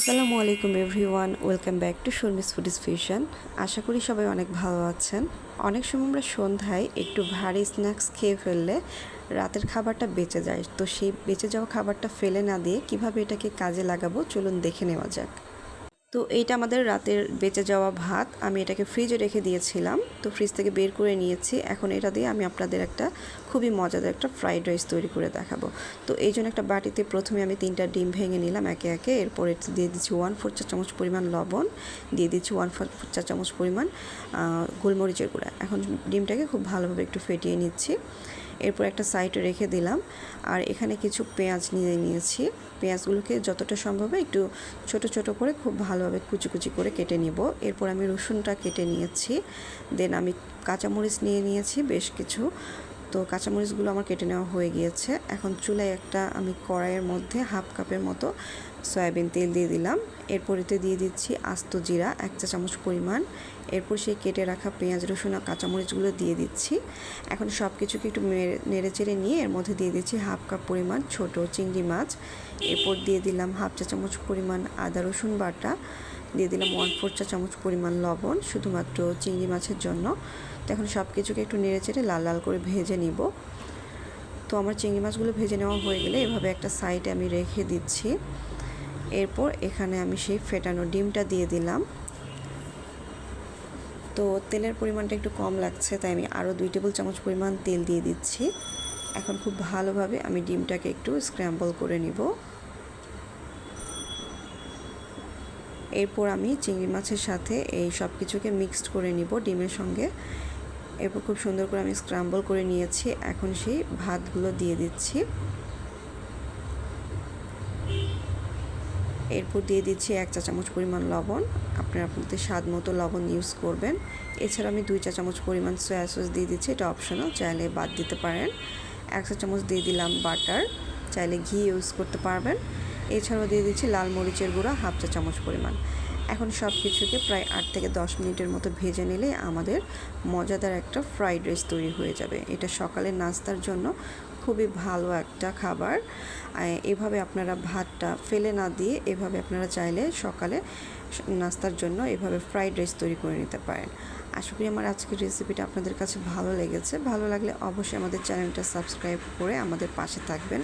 আসসালামু আলাইকুম everyone, welcome back to Sharmi's foodies fusion. আশা করি সবাই অনেক ভালো আছেন। অনেক সময় আমরা সন্ধ্যায় একটু ভারী স্ন্যাক্স খেয়ে ফেললে রাতের খাবারটা বেঁচে যায়। তো সেই বেঁচে যাওয়া খাবারটা ফেলে না দিয়ে কীভাবে এটাকে কাজে লাগাবো চলুন দেখে নেওয়া যাক। তো এইটা আমাদের রাতের বেঁচে যাওয়া ভাত। আমি এটাকে ফ্রিজে রেখে দিয়েছিলাম। তো ফ্রিজ থেকে বের করে নিয়েছি। এখন এটা দিয়ে আমি আপনাদের একটা খুবই মজাদার একটা ফ্রাইড রাইস তৈরি করে দেখাবো। তো এই জন্য একটা বাটিতে প্রথমে আমি তিনটা ডিম ভেঙে নিলাম একে একে। এরপর দিয়ে দিচ্ছি ওয়ান ফোর চা চামচ পরিমাণ লবণ। দিয়ে দিচ্ছি ওয়ান ফোর চা চামচ পরিমাণ গোলমরিচের গুঁড়া। এখন ডিমটাকে খুব ভালোভাবে একটু ফেটিয়ে নিচ্ছি। এরপর একটা সাইডে রেখে দিলাম। আর এখানে কিছু পেঁয়াজ নিয়ে নিয়েছি। পেঁয়াজগুলোকে যতটা সম্ভব একটু ছোট ছোট করে খুব ভালোভাবে কুচি কুচি করে কেটে নিব। এরপর আমি রসুনটা কেটে নিয়েছি। দেন আমি কাঁচামরিচ নিয়ে নিয়েছি বেশ কিছু। তো কাঁচামরিচগুলো আমার কেটে নেওয়া হয়ে গিয়েছে। এখন চুলায় একটা আমি কড়াইয়ের মধ্যে হাফ কাপের মতো সয়াবিন তেল দিয়ে দিলাম। এরপর এতে দিয়ে দিচ্ছি আস্ত জিরা, এক চা চামচ পরিমাণ। এরপর সেই কেটে রাখা পেঁয়াজ, রসুন আর কাঁচামরিচগুলো দিয়ে দিচ্ছি। এখন সব কিছুকে একটু নেড়ে চেড়ে নিয়ে এর মধ্যে দিয়ে দিচ্ছি হাফ কাপ পরিমাণ ছোট চিংড়ি মাছ। এরপর দিয়ে দিলাম হাফ চা চামচ পরিমাণ আদা, রসুন বাটা। দিয়ে দিলাম ওয়ান ফোর চা চামচ পরিমাণ লবণ, শুধুমাত্র চিংড়ি মাছের জন্য। তো এখন সব কিছুকে একটু নেড়ে চেড়ে লাল লাল করে ভেজে নিব। তো আমার চিংড়ি মাছগুলো ভেজে নেওয়া হয়ে গেলে এভাবে একটা সাইডে আমি রেখে দিচ্ছি। এরপর এখানে আমি সেই ফেটানো ডিমটা দিয়ে দিলাম। তো তেলের পরিমাণটা একটু কম লাগছে, তাই আমি আরও দুই টেবিল চামচ পরিমাণ তেল দিয়ে দিচ্ছি। এখন খুব ভালোভাবে আমি ডিমটাকে একটু স্ক্র্যাম্বল করে নিব। এরপর আমি চিংড়ি মাছের সাথে এই সব কিছুকে মিক্সড করে নিব ডিমের সঙ্গে। এরপর খুব সুন্দর করে আমি স্ক্রাম্বল করে নিয়েছি। এখন সেই ভাতগুলো দিয়ে দিচ্ছি। এরপর দিয়ে দিচ্ছি এক চা চামচ পরিমাণ লবণ। আপনারা আপনাদের স্বাদ মতো লবণ ইউজ করবেন। এছাড়া আমি দুই চা চামচ পরিমাণ সয়া সস দিয়ে দিচ্ছি, এটা অপশনাল চাইলে বাদ দিতে পারেন। এক চা চামচ দিয়ে দিলাম বাটার চাইলে ঘি ইউজ করতে পারবেন। এছাড়াও দিয়ে দিচ্ছি লাল মরিচের গুঁড়া, হাফ চা চামচ পরিমাণ। এখন সব কিছুকে প্রায় আট থেকে দশ মিনিটের মতো ভেজে নিলে আমাদের মজাদার একটা ফ্রাইড রাইস তৈরি হয়ে যাবে। এটা সকালের নাস্তার জন্য খুবই ভালো একটা খাবার। এভাবে আপনারা ভাতটা ফেলে না দিয়ে এভাবে আপনারা চাইলে সকালে নাস্তার জন্য এভাবে ফ্রাইড রাইস তৈরি করে নিতে পারেন। আশা করি আমার আজকের রেসিপিটা আপনাদের কাছে ভালো লেগেছে। ভালো লাগলে অবশ্যই আমাদের চ্যানেলটা সাবস্ক্রাইব করে আমাদের পাশে থাকবেন।